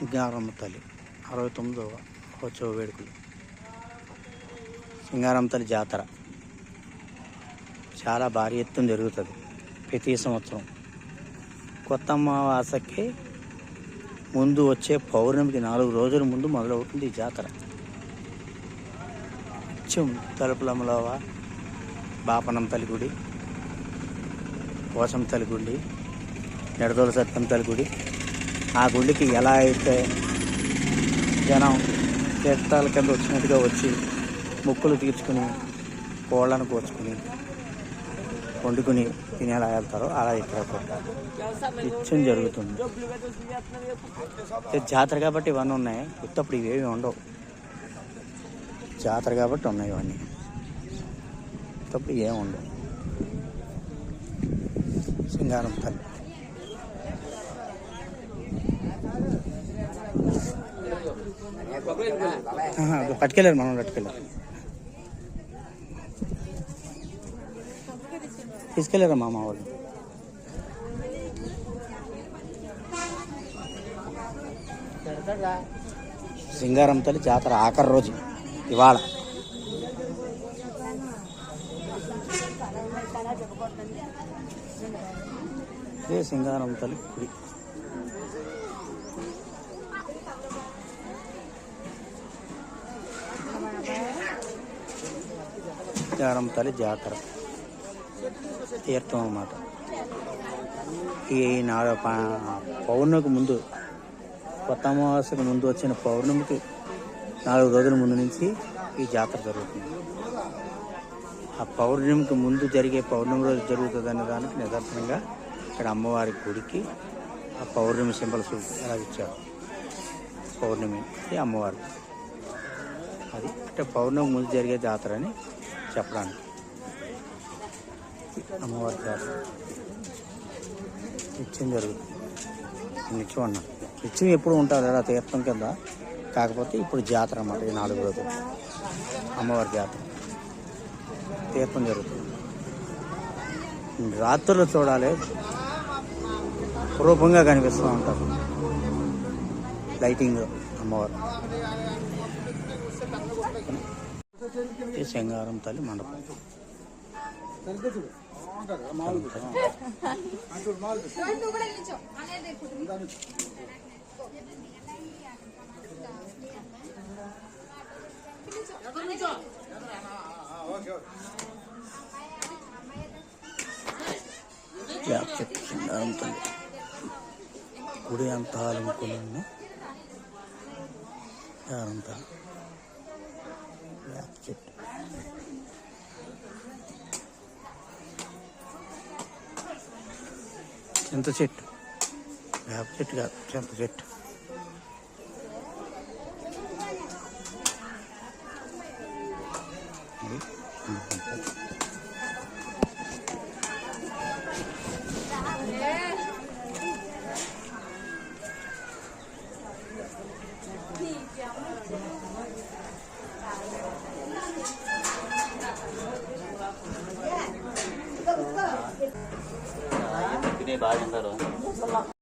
సింగారమ్మ తల్లి అరవై తొమ్మిదవ ఉత్సవ వేడుకలు. సింగారమ్మ తల్లి జాతర. చాలా భారీ ఎత్తున జరుగుతుంది ప్రతి సంవత్సరం. కొత్త అమావాసకి ముందు వచ్చే పౌర్ణమికి నాలుగు రోజుల ముందు మొదలవుతుంది ఈ జాతర. నిత్యం తలుపులమ్మలవ బాపనం తల్లి గుడి పోసం తల్లి గుడి నిడదోల సత్యం తల్లి గుడి ఆ గుడికి ఎలా అయితే జనం తీర్థాల కింద వచ్చినట్టుగా వచ్చి ముక్కులు తీర్చుకుని కోళ్ళను కోసుకుని వండుకుని తినేలా వెళ్తారో అలా ఇక్కడ కూడా నిత్యం జరుగుతుంది. జాతర కాబట్టి ఇవన్నీ ఉన్నాయి. ఉత్తప్పుడు ఇవేవి ఉండవు. జాతర కాబట్టి ఉన్నాయి ఇవన్నీ. ఉత్తప్పుడు ఏమి ఉండవు. సింగారం తల్లి ఆహా, అది పట్టుకెళ్ళారు మనం పట్టుకెళ్ళారు. తీసుకెళ్ళారా మామ వాళ్ళు? సింగారం తల్లి జాతర ఆఖరి రోజు ఇవాళ. ఇదే సింగారం తల్లి గుడి. సింగారం తల్లి జాతర. తీర్థం అన్నమాట. ఈ నాలుగు పౌర్ణమికి ముందు కొత్త అమావాస్యకు ముందు వచ్చిన పౌర్ణమికి నాలుగు రోజుల ముందు నుంచి ఈ జాతర జరుగుతుంది. ఆ పౌర్ణమికి ముందు జరిగే పౌర్ణమి రోజు జరుగుతుంది అనే దానికి నిదర్శనంగా ఇక్కడ అమ్మవారి గుడికి ఆ పౌర్ణమి సింబల్స్ ఎలా ఇచ్చారు? పౌర్ణమి ఇది అమ్మవారు అది అంటే పౌర్ణమి ముందు జరిగే జాతర అని చెప్పడానికి. అమ్మవారి జాతర నిత్యం జరుగుతుంది. నిత్యం అన్నా నిత్యం ఎప్పుడు ఉంటుంది కదా తీర్థం కింద? కాకపోతే ఇప్పుడు జాతర అన్నమాట ఈ నాలుగు రోజులు. అమ్మవారి జాతర. తీర్థం జరుగుతుంది. రాత్రులు చూడాలి. రూపంగా కనిపిస్తూ ఉంటారు. లైటింగ్ అమ్మవారు. ఈ శంగారం తల్లి మండపం నువ్వు కూడా నిల్చో అనేది ఇప్పుడు వేప చెట్టు శృంగారం తల్లి గుడి అంతా అలుముకుని అంతా వేప చెట్టు చింత చెట్టు? వేప చెట్టు కాదు చింత చెట్టు. Di ba? Yung laro.